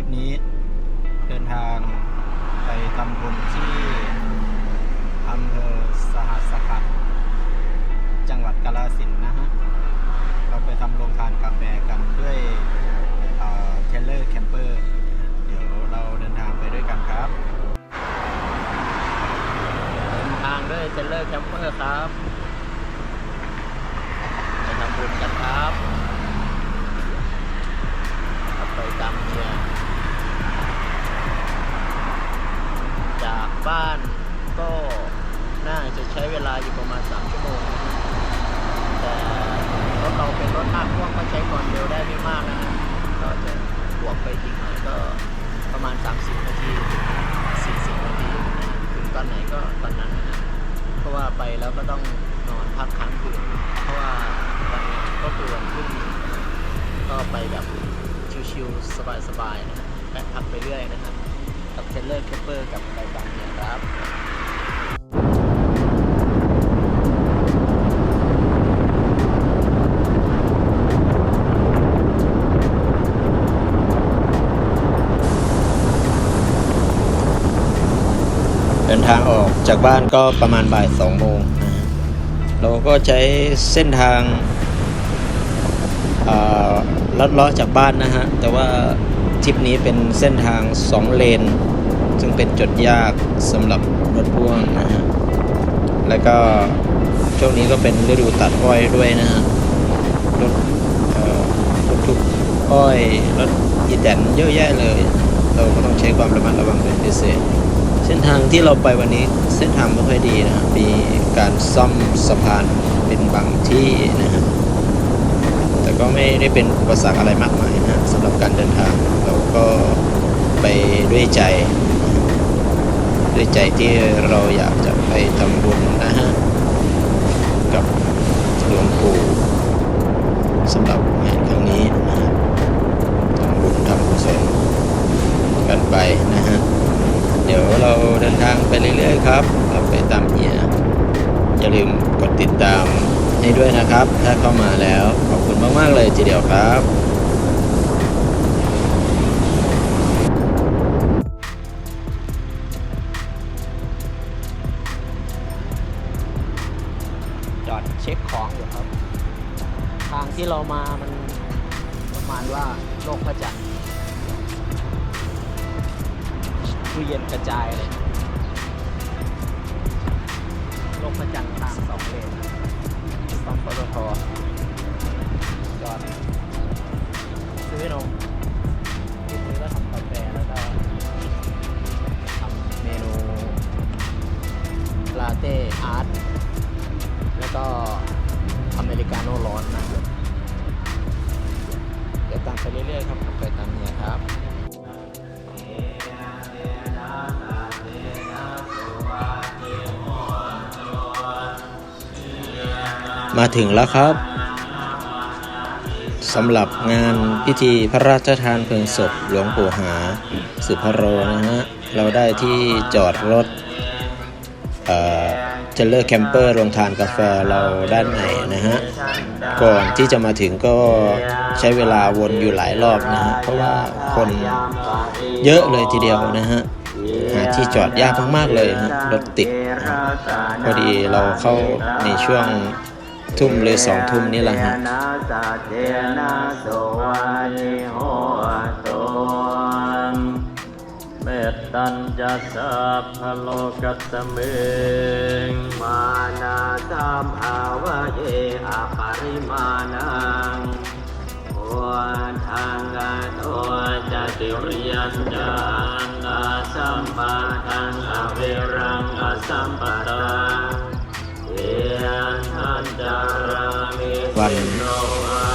ลิปนี้ เดินทางไปทำบุญที่อำเภอสหัสขันจังหวัดกาฬสินนะฮะ เราไปทำโรงทานกาแฟกันด้วยเทเลอร์แคมเปอร์ เดี๋ยวเราเดินทางไปด้วยกันครับ เดินทางด้วยเทเลอร์แคมเปอร์ครับ ร์เคเปอร์กับไปบางเนียครับเดินทางออกจากบ้านก็ประมาณบ่ายสองโมงนะฮะเราก็ใช้เส้นทางาลัดเลาะจากบ้านนะฮะ แต่ว่าทริปนี้เป็นเส้นทางสองเลน ซึ่งเป็นจุดยากสำหรับรถพ่วงนะฮะ แล้วก็ช่วงนี้ก็เป็นฤดูตัดอ้อยด้วยนะฮะ รถรถทุกอ้อยรถอีแตนเยอะแยะเลย เราก็ต้องใช้ความระมัดระวังเป็นพิเศษ เส้นทางที่เราไปวันนี้เส้นทางไม่ค่อยดีนะครับมีการซ่อมสะพานเป็นบางที่นะฮะ แต่ก็ไม่ได้เป็นอุปสรรคอะไรมากมายนะฮะสำหรับการเดินทาง เราก็ไปด้วยใจ ด้วยใจที่เราอยากจะไปทำบุญนะฮะ กับหลวงปู่สำหรับงานครั้งนี้นะฮะทำบุญทำกุศลกันไปนะฮะ เดี๋ยวเราเดินทางไปเรื่อยๆครับเราไปตามเฮียอย่าลืมกดติดตามให้ด้วยนะครับ ถ้าเข้ามาแล้ว ขอบคุณมาก ๆ เลยทีเดียวครับ เรามามัน มาถึงแล้วครับสำหรับงานพิธีพระราชทานเพลิงศพหลวงปู่หา สุภโรนะฮะ เราได้ที่จอดรถเทเลอร์แคมเปอร์โรงทานกาแฟเราด้านในนะฮะ ก่อนที่จะมาถึงก็ใช้เวลาวนอยู่หลายรอบนะฮะ เพราะว่าคนเยอะเลยทีเดียวนะฮะหาที่จอดยากมาก ๆ เลยฮะรถติด พอดีเราเข้าในช่วง ทุ่มหรือสองทุ่มนี่แหละฮะเมตตัญจะสัพพโลกัสเมงมานาสัมภาวะเยอปริมาณังวันทางกาโตจะติริยัญญานาสัมปัทังอเวรังอสัมปะตัง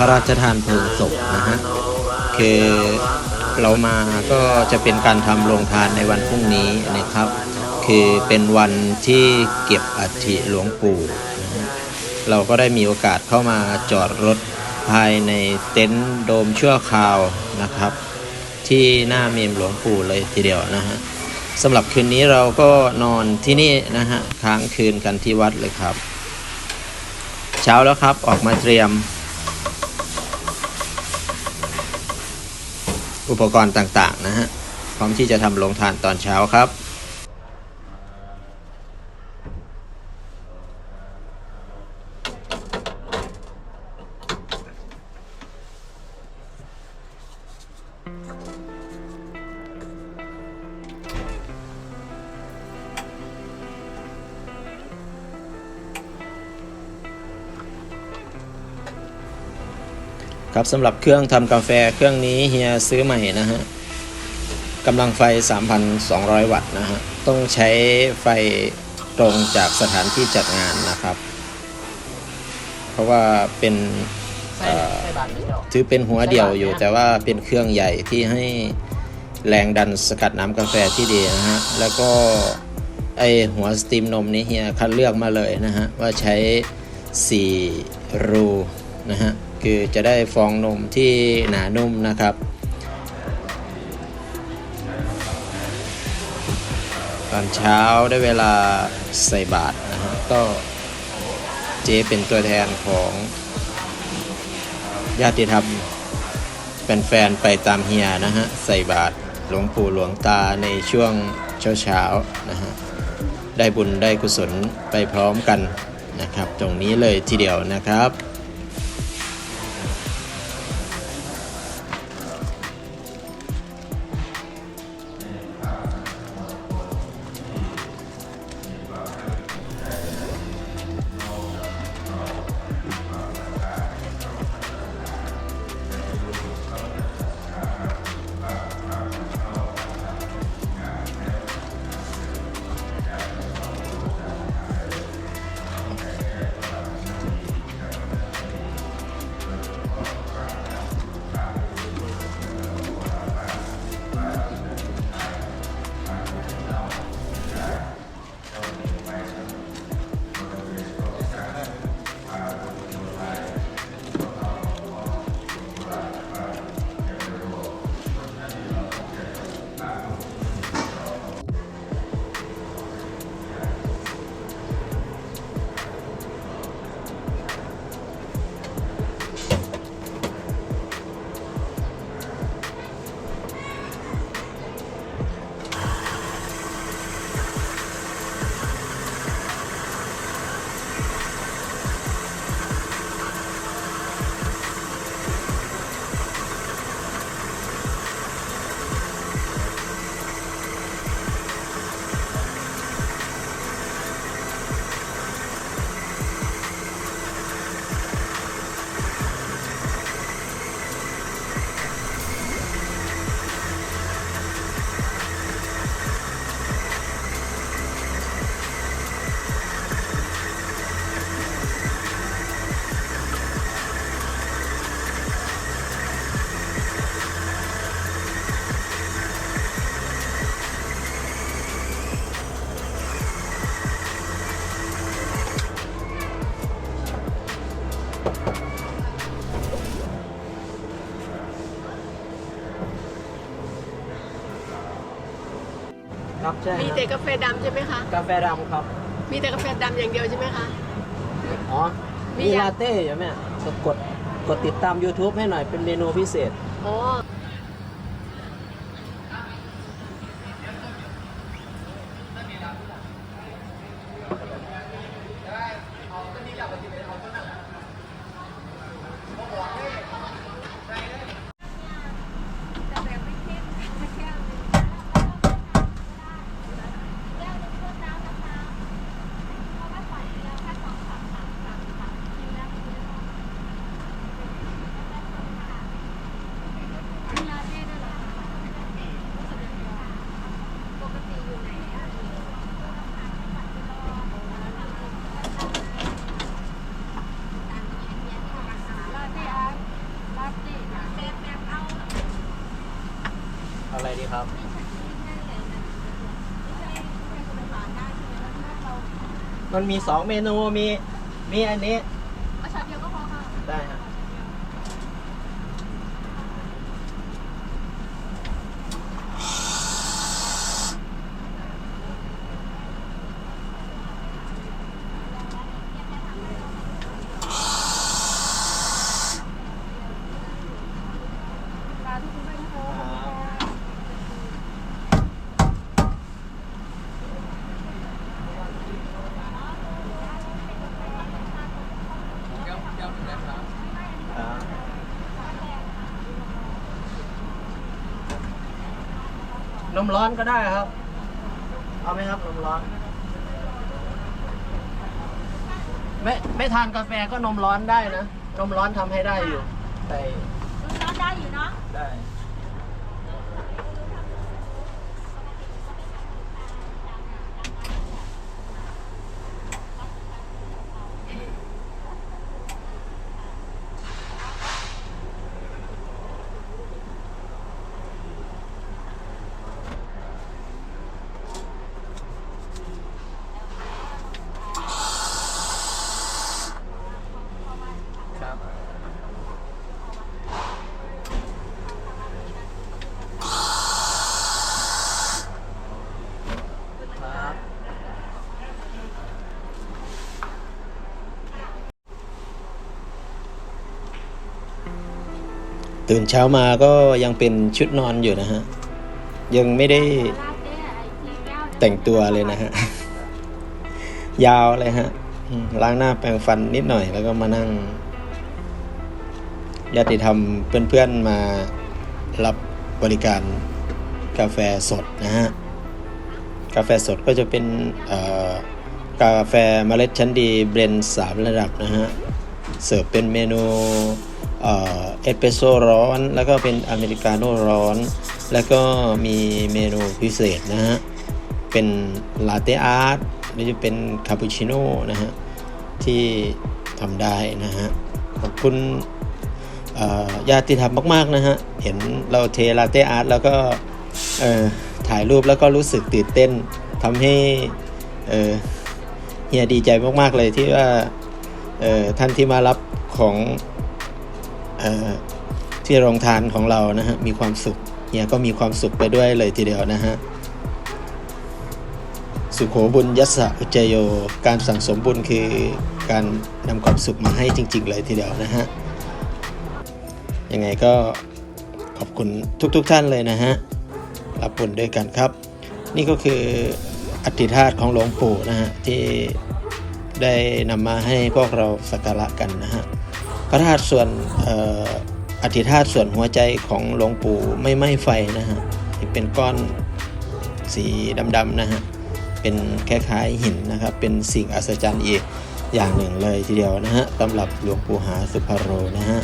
ระราชทานเพลิงศพนะฮะคือเรามาก็จะเป็นการทำโรงทานในวันพรุ่งนี้นะครับ คือเป็นวันที่เก็บอัฐิหลวงปู่เราก็ได้มีโอกาสเข้ามาจอดรถภายในเต็นท์โดมชั่วคราวนะครับ ที่หน้าเมมหลวงปู่เลยทีเดียวนะฮะสำหรับคืนนี้เราก็นอนที่นี่นะฮะค้างคืนกันที่วัดเลยครับ เช้าแล้วครับออกมาเตรียม อุปกรณ์ต่างๆนะฮะพร้อมที่จะทำโรงทานตอนเช้าครับ ครับสำหรับเครื่องทำกาแฟเครื่องนี้เฮียซื้อใหม่นะฮะกำลังไฟ 3,200 วัตต์นะฮะต้องใช้ไฟตรงจากสถานที่จัดงานนะครับ เพราะว่าเป็นเอ่อถือเป็นหัวเดี่ยวอยู่ แต่ว่าเป็นเครื่องใหญ่ที่ให้แรงดันสกัดน้ำกาแฟที่ดีนะฮะแล้วก็ไอหัวสตรีมนมนี้เฮียคัดเลือกมาเลยนะฮะว่าใช้ 4 รูนะฮะ คือจะได้ฟองนมที่หนานุ่มนะครับตอนเช้าได้เวลาใส่บาตรนะฮะก็เจเป็นตัวแทนของญาติธรรมแฟนๆไปตามเฮียนะฮะใส่บาตรหลวงปู่หลวงตาในช่วงเช้าๆนะฮะได้บุญได้กุศลไปพร้อมกันนะครับ ตรงนี้เลยทีเดียวนะครับ ใช่มีแต่กาแฟดำใช่ไหมคะ กาแฟดำครับ มีแต่กาแฟดำอย่างเดียวใช่ไหมคะ อ๋อ มีมียังลาเต้อยู่ไหมกดกดกดติดตาม YouTube ให้หน่อยเป็นเมนูพิเศษ อ๋อ ครับ มันมีสองเมนูมีมีอันนี้ เอาช็อตเดียวก็พอค่ะ ได้ฮะ ม ร้อนก็ได้ครับ เอาไหมครับนมร้อน ไม่ไม่ทานกาแฟก็นมร้อนได้นะ นมร้อนทำให้ได้อยู่แต่ ร้อนได้อยู่เนาะ ได้ ตื่นเช้ามาก็ยังเป็นชุดนอนอยู่นะฮะ ยังไม่ได้แต่งตัวเลยนะฮะ ยาวเลยฮะล้างหน้าแปรงฟันนิดหน่อย แล้วก็มานั่งญาติธรรมเพื่อนๆมารับบริการกาแฟสดนะฮะ กาแฟสดก็จะเป็นกาแฟเมล็ดชั้นดีเบรนด์สามระดับนะฮะ เสิร์ฟเป็นเมนู เอสเปรสโซ่ร้อน แล้วก็เป็นอเมริกาโน่ร้อน แล้วก็มีเมนูพิเศษนะฮะ เป็นลาเต้อาร์ตหรือจะเป็นคาปูชิโน่นะฮะ ที่ทำได้นะฮะ ขอบคุณญาติธรรมมาก ๆ นะฮะ เห็นเราเทลาเต้อาร์ตแล้วก็ถ่ายรูปแล้วก็รู้สึกตื่นเต้นทำให้เฮียดีใจมาก ๆ เลยที่ว่าท่านที่มารับของ ที่โรงทานของเรานะฮะมีความสุขเฮียก็มีความสุขไปด้วยเลยทีเดียวนะฮะสุโขบุญยัสสะอุจโย การสั่งสมบุญคือการนำความสุขมาให้จริง ๆ เลยทีเดียวนะฮะยังไงก็ขอบคุณทุกๆทท่านเลยนะฮะรับบุญด้วยกันครับ นี่ก็คืออธิธาตของหลวงปู่นะฮะที่ได้นำมาให้พวกเราสักการะกันนะฮะ พระธาตุส่วนอธิธาตุส่วนหัวใจของหลวงปู่ไม่ไหม้ไฟนะฮะที่เป็นก้อนสีดำๆนะฮะเป็นคล้ายๆหินนะครับ เป็นสิ่งอัศจรรย์อีกอย่างหนึ่งเลยทีเดียวนะฮะสำหรับหลวงปู่หาสุภโรนะฮะ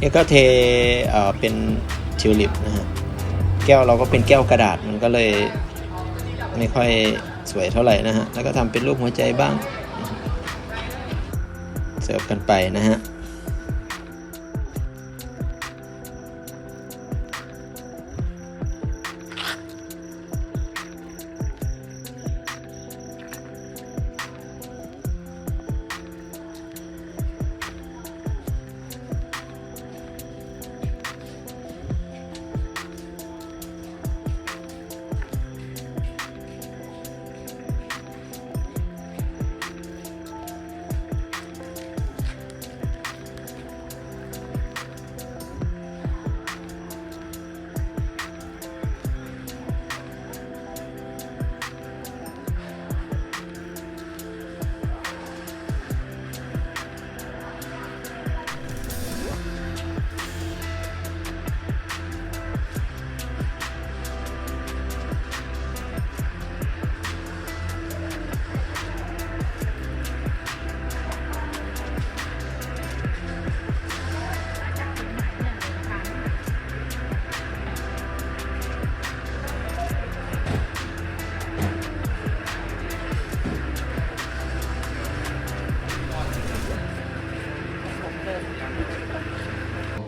นี่ก็เทเเป็นทิวลิปนะฮะแก้วเราก็เป็นแก้วกระดาษมันก็เลยไม่ค่อยสวยเท่าไหร่นะฮะแล้วก็ทำเป็นรูปหัวใจบ้าง เสิร์ฟกันไปนะฮะ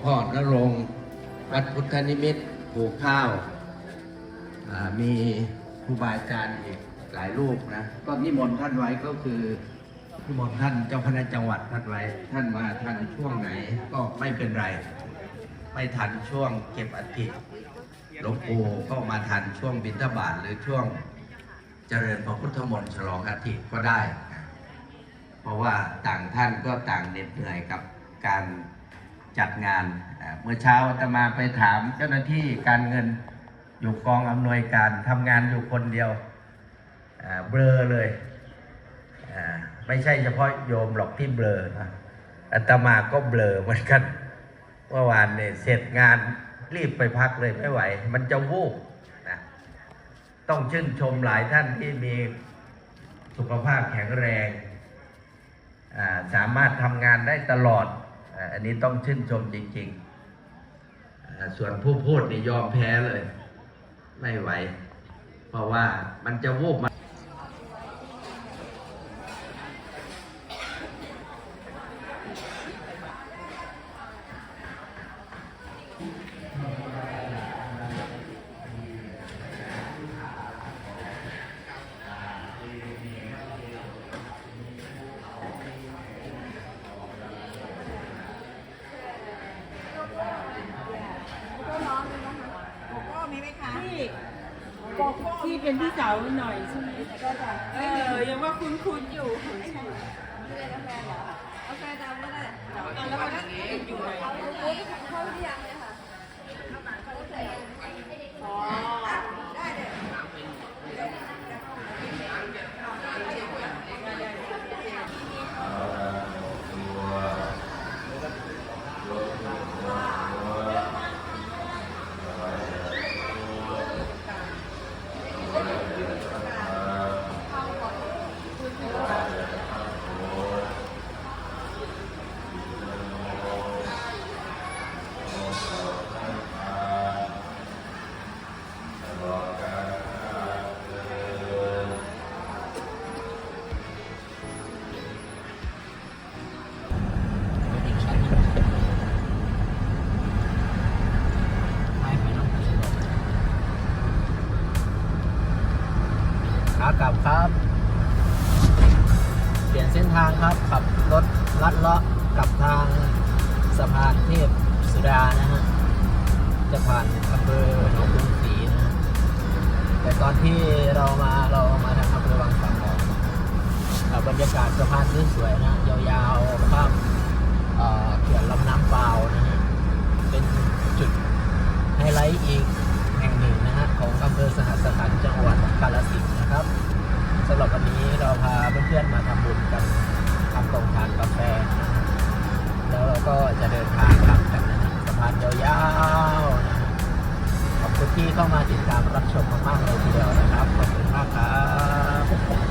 พ่อนรงค์วัดพุทธนิมิตรปลูกข้าวอ่ามีครูบาอาจารย์อีกหลายรูปนะก็นิมนต์ท่านไว้ก็คือนิมนต์ท่านเจ้าคณะจังหวัดท่านไว้ ท่านมาทันช่วงไหนก็ไม่เป็นไร ไม่ทันช่วงเก็บอัฐิหลวงปู่ก็มาทันช่วงบิณฑบาตหรือช่วงเจริญพระพุทธมนต์ฉลองอัฐิก็ได้นะเพราะว่าต่างท่านก็ต่างเหน็ดเหนื่อยกับการ จัดงาน เมื่อเช้าอาตมาไปถามเจ้าหน้าที่การเงินอยู่กองอำนวยการทำงานอยู่คนเดียวเบลอเลยไม่ใช่เฉพาะโยมหรอกที่เบลอนะอาตมาก็เบลอเหมือนกันเมื่อวานเนี่ยเสร็จงานรีบไปพักเลยไม่ไหว มันจะวูบนะต้องชื่นชมหลายท่านที่มีสุขภาพแข็งแรง สามารถทำงานได้ตลอด อันนี้ต้องชื่นชมจริงๆ ส่วนผู้พูดนี่ยอมแพ้เลย ไม่ไหว เพราะว่ามันจะวูบมา เก่าหน่อยใช่ไหมก็จะเออยังว่าคุ้นคุ้นอยู่ใช่กาแฟเหรอกาแฟดำก็ได้แล้วก็อยู่ไหนับสำหรับวันนี้เราพาเพื่อนๆมาทำบุญกันทำตรงทานกาแฟ แล้วเราก็จะเดินทางกลับกันสะพานยาวๆขอบคุณที่เข้ามาติดตามรับชมมากๆเลยทีเดียวนะครับขอบคุณมากครับ